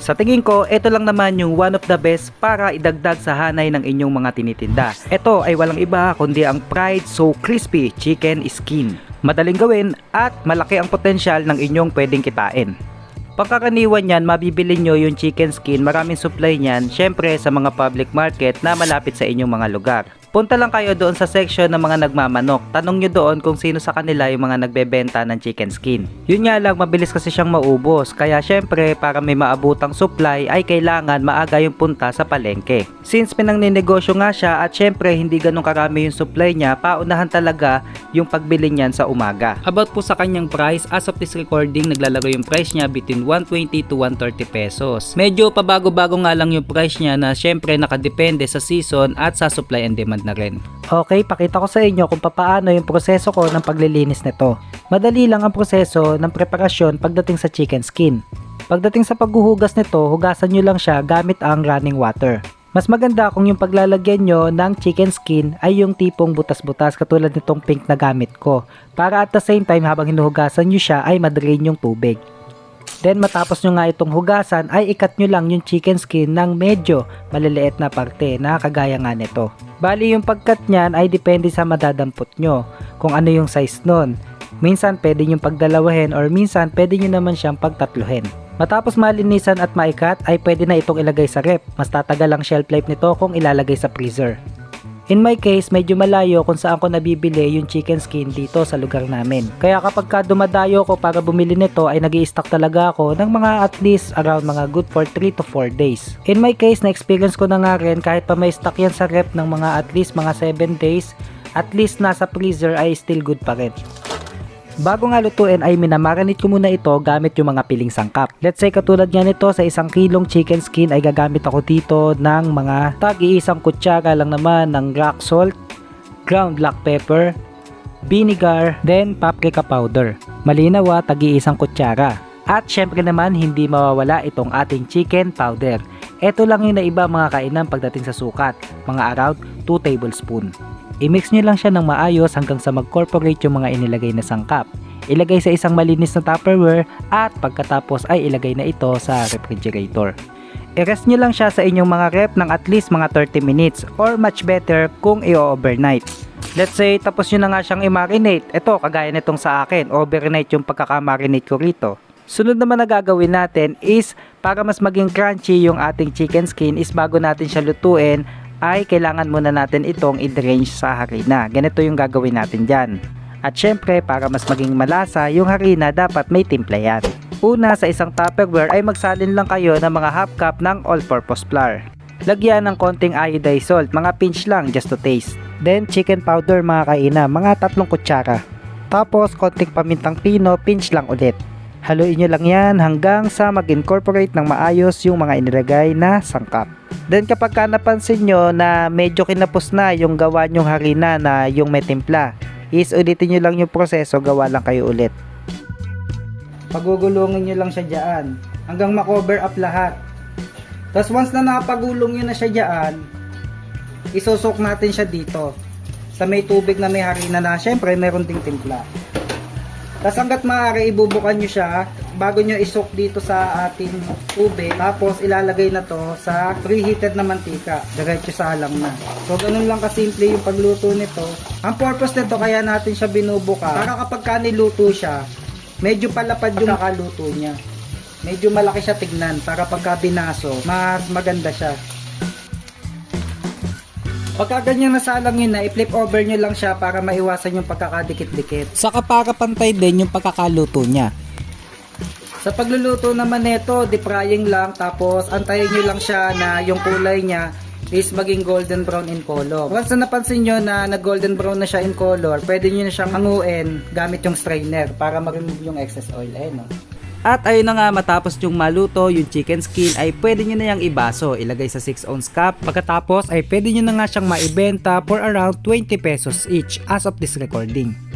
Sa tingin ko, ito lang naman yung one of the best para idagdag sa hanay ng inyong mga tinitinda. Ito ay walang iba kundi ang Pride So Crispy Chicken Skin. Madaling gawin at malaki ang potensyal ng inyong pwedeng kitain. Pagkakaniwan yan, mabibili nyo yung chicken skin, maraming supply niyan, syempre sa mga public market na malapit sa inyong mga lugar. Punta lang kayo doon sa section ng mga nagmamanok. Tanong nyo doon kung sino sa kanila yung mga nagbebenta ng chicken skin. Yun nga lang, mabilis kasi siyang maubos. Kaya syempre, para may maabutang supply, ay kailangan maaga yung punta sa palengke. Since pinangninegosyo nga siya at syempre hindi ganun karami yung supply niya, paunahan talaga yung pagbili niyan sa umaga. About po sa kanyang price, as of this recording, naglalaro yung price niya between 120 to 130 pesos. Medyo pabago-bago nga lang yung price niya na syempre nakadepende sa season at sa supply and demand na rin. Okay, pakita ko sa inyo kung paano yung proseso ko ng paglilinis nito. Madali lang ang proseso ng preparasyon pagdating sa chicken skin. Pagdating sa paghuhugas nito, hugasan nyo lang siya gamit ang running water. Mas maganda kung yung paglalagyan nyo ng chicken skin ay yung tipong butas-butas katulad nitong pink na gamit ko. Para at the same time habang hinuhugasan nyo siya ay madrain yung tubig. Then matapos nyo nga itong hugasan ay ikat nyo lang yung chicken skin ng medyo maliliit na parte na kagaya nga nito. Bali yung pagkat nyan ay depende sa madadampot nyo kung ano yung size nun. Minsan pwede nyo pagdalawahin or minsan pwede nyo naman siyang pagtatluhin. Matapos malinisan at maikat ay pwede na itong ilagay sa rep. Mas tatagal ang shelf life nito kung ilalagay sa freezer. In my case, medyo malayo kung saan ko nabibili yung chicken skin dito sa lugar namin. Kaya kapag ka dumadayo ko para bumili nito ay nag stock talaga ako ng mga at least around mga good for 3 to 4 days. In my case, na-experience ko na nga rin kahit pa may stock yan sa rep ng mga at least mga 7 days, at least nasa freezer ay still good pa rin. Bago nga lutuin ay minamarinate ko muna ito gamit yung mga piling sangkap. Let's say katulad nga nito sa isang kilong chicken skin ay gagamit ako dito ng mga tag-iisang kutsara lang naman ng rock salt, ground black pepper, vinegar, then paprika powder. Malinaw ah, tag-iisang kutsara. At syempre naman hindi mawawala itong ating chicken powder. Ito lang yung naiba mga kainan pagdating sa sukat, mga around 2 tablespoon. I-mix nyo lang siya ng maayos hanggang sa mag-corporate yung mga inilagay na sangkap. Ilagay sa isang malinis na tupperware at pagkatapos ay ilagay na ito sa refrigerator. I-rest nyo lang siya sa inyong mga rep ng at least mga 30 minutes or much better kung i-overnight. Let's say tapos nyo na nga siyang i-marinate. Ito kagaya nitong sa akin, overnight yung pagkaka-marinate ko rito. Sunod naman na gagawin natin is para mas maging crunchy yung ating chicken skin is bago natin siya lutuin ay kailangan muna natin itong i-drange sa harina. Ganito yung gagawin natin dyan. At syempre, para mas maging malasa, yung harina dapat may timpla yan. Una, sa isang tupperware ay magsalin lang kayo ng mga half cup ng all-purpose flour. Lagyan ng konting iodized salt, mga pinch lang just to taste. Then, chicken powder mga kaina, mga tatlong kutsara. Tapos, konting pamintang pino, pinch lang ulit. Haluin nyo lang yan hanggang sa mag-incorporate ng maayos yung mga inilagay na sangkap. Then kapag ka napansin nyo na medyo kinapos na yung gawa nyong harina na yung may timpla, is ulitin nyo lang yung proseso, gawa lang kayo ulit. Pagugulungin nyo lang siya dyan hanggang makover up lahat. Tapos once na napagulong nyo na siya dyan, isusok natin siya dito sa may tubig na may harina na syempre meron ding timpla. Tapos hanggat maaari, ibubukan nyo siya bago nyo isok dito sa ating tubig. Tapos ilalagay na to sa preheated na mantika. Diretso sa alam na. So ganun lang kasimple yung pagluto nito. Ang purpose nito kaya natin siya binubuka. Para kapag ka niluto siya, medyo palapad yung nakaluto niya. Medyo malaki siya tignan para pagka binaso, mas maganda siya. Pagka ganyan nasalangin na, i-flip over nyo lang siya para maiwasan yung pagkakadikit-dikit. Saka para pantay din yung pagkakaluto niya. Sa pagluluto naman nito, deep frying lang tapos antayin nyo lang siya na yung kulay niya is maging golden brown in color. Once na napansin nyo na nag golden brown na siya in color, pwede nyo na siyang hanguin gamit yung strainer para ma-remove yung excess oil. Ayun no. At ayun na nga matapos yung maluto, yung chicken skin ay pwede nyo na yung ibaso, ilagay sa 6 ounce cup. Pagkatapos ay pwede nyo na nga siyang maibenta for around 20 pesos each as of this recording.